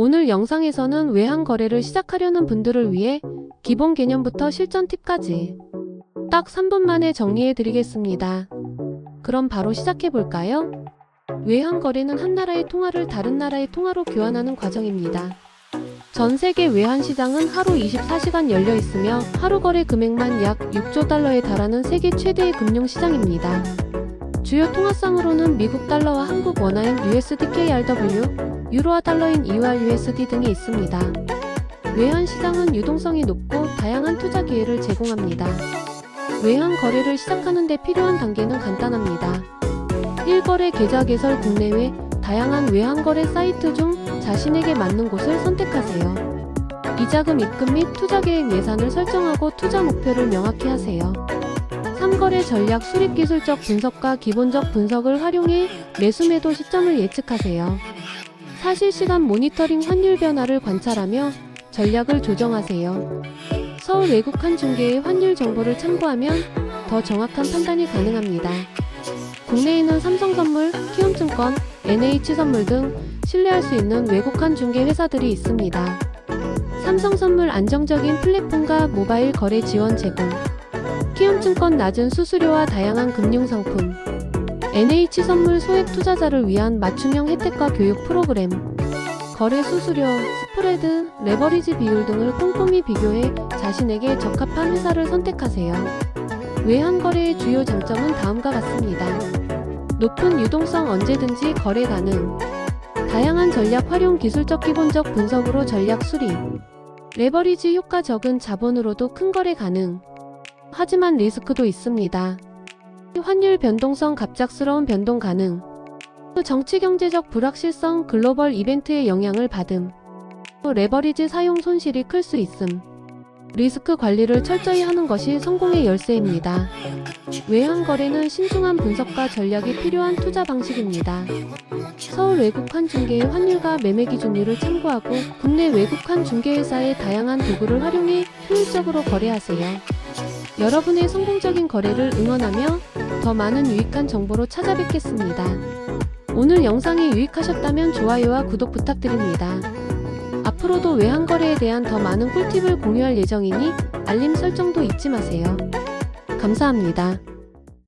오늘 영상에서는 외환 거래를 시작하려는 분들을 위해 기본 개념부터 실전 팁까지 딱 3분 만에 정리해 드리겠습니다. 그럼 바로 시작해 볼까요? 외환 거래는 한 나라의 통화를 다른 나라의 통화로 교환하는 과정입니다. 전 세계 외환 시장은 하루 24시간 열려 있으며 하루 거래 금액만 약 6조 달러에 달하는 세계 최대의 금융 시장입니다. 주요 통화상으로는 미국 달러와 한국 원화인 USDKRW, 유로와 달러인 EUR USD 등이 있습니다. 외환 시장은 유동성이 높고 다양한 투자 기회를 제공합니다. 외환 거래를 시작하는 데 필요한 단계는 간단합니다. 1거래 계좌 개설 국내외 다양한 외환 거래 사이트 중 자신에게 맞는 곳을 선택하세요. 이자금 입금 및 투자 계획 예산을 설정하고 투자 목표를 명확히 하세요. 3거래 전략 수립 기술적 분석과 기본적 분석을 활용해 매수 매도 시점을 예측하세요. 사실시간 모니터링 환율 변화를 관찰하며 전략을 조정하세요. 서울 외국한 중개의 환율 정보를 참고하면 더 정확한 판단이 가능합니다. 국내에는 삼성선물, 키움증권, NH선물 등 신뢰할 수 있는 외국한 중개 회사들이 있습니다. 삼성선물 안정적인 플랫폼과 모바일 거래 지원 제공, 키움증권 낮은 수수료와 다양한 금융 상품, NH선물 소액 투자자를 위한 맞춤형 혜택과 교육 프로그램, 거래 수수료, 스프레드, 레버리지 비율 등을 꼼꼼히 비교해 자신에게 적합한 회사를 선택하세요. 외환 거래의 주요 장점은 다음과 같습니다. 높은 유동성 언제든지 거래 가능. 다양한 전략 활용 기술적 기본적 분석으로 전략 수립. 레버리지 효과 적은 자본으로도 큰 거래 가능. 하지만 리스크도 있습니다. 환율 변동성 갑작스러운 변동 가능. 정치 경제적 불확실성 글로벌 이벤트의 영향을 받음. 레버리지 사용 손실이 클 수 있음. 리스크 관리를 철저히 하는 것이 성공의 열쇠입니다. 외환 거래는 신중한 분석과 전략이 필요한 투자 방식입니다. 서울 외국환 중개의 환율과 매매 기준율을 참고하고 국내 외국환 중개회사의 다양한 도구를 활용해 효율적으로 거래하세요. 여러분의 성공적인 거래를 응원하며 더 많은 유익한 정보로 찾아뵙겠습니다. 오늘 영상이 유익하셨다면 좋아요와 구독 부탁드립니다. 앞으로도 외환 거래에 대한 더 많은 꿀팁을 공유할 예정이니 알림 설정도 잊지 마세요. 감사합니다.